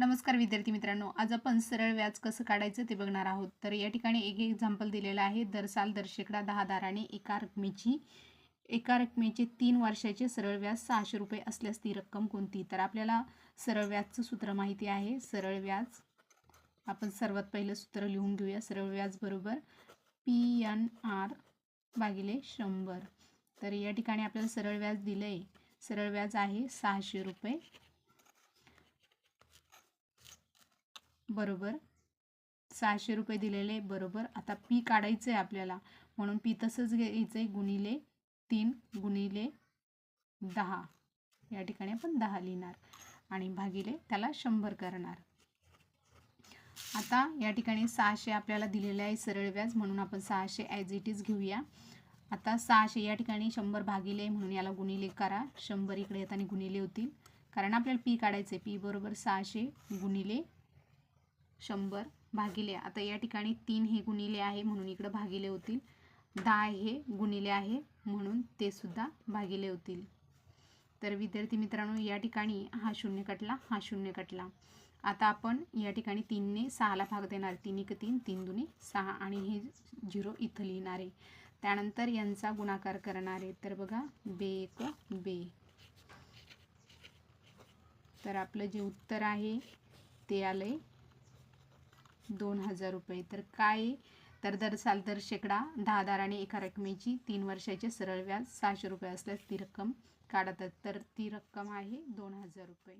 नमस्कार विद्यार्थी मित्रांनो आज आपण सरळ व्याज कसं काढायचं ते बघणार आहोत. तर या ठिकाणी एक एक्झाम्पल दिलेलं आहे. दर साल दर शेकडा दहा दाराने एका रकमेची एका रकमेचे तीन वर्षाचे सरळ व्याज सहाशे रुपये असल्यास ती रक्कम कोणती? तर आपल्याला सरळ व्याजचं सूत्र माहिती आहे. सरळ व्याज आपण सर्वात पहिलं सूत्र लिहून घेऊया. सरळ व्याज बरोबर पी एन आर भागिले शंभर. तर या ठिकाणी आपल्याला सरळ व्याज दिलं आहे सरळ व्याज आहे सहाशे रुपये. बरोबर. सहाशे रुपये दिलेले बरोबर. आता पी काढायचं आहे आपल्याला. म्हणून पी तसंच घ्यायचं आहे गुणिले तीन गुणिले दहा. या ठिकाणी आपण दहा लिहिणार आणि भागिले त्याला शंभर करणार. आता या ठिकाणी सहाशे आपल्याला दिलेले आहे सरळ व्याज म्हणून आपण सहाशे ॲज इट इज घेऊया. आता सहाशे या ठिकाणी शंभर भागिले म्हणून याला गुणिले करा. शंभर इकडे येताना गुणिले होतील. कारण आपल्याला पी काढायचे पी बरोबर सहाशे गुणिले शंभर भागिले आता या ठिकाणी तीन हे गुणिले आहे म्हणून इकडं भागिले होतील. दहा हे गुणिले आहे म्हणून ते सुद्धा भागिले होतील. तर विद्यार्थी मित्रांनो या ठिकाणी हा शून्य कटला हा शून्य कटला. आता आपण या ठिकाणी तीनने सहाला भाग देणार. तीन एक तीन तीन दुने सहा आणि हे झिरो इथं लिहिणार. आहे त्यानंतर यांचा गुणाकार करणार. आहे तर बघा बे एक बे. तर आपलं जे उत्तर आहे ते आलं आहे दोन हजार रुपये. तर काय? तर दर साल दर शेकडा दहा दाराने एका रकमेची तीन वर्षाचे सरळ व्याज सहाशे रुपये असल्यास ती रक्कम काढतात तर ती रक्कम आहे दोन हजार रुपये.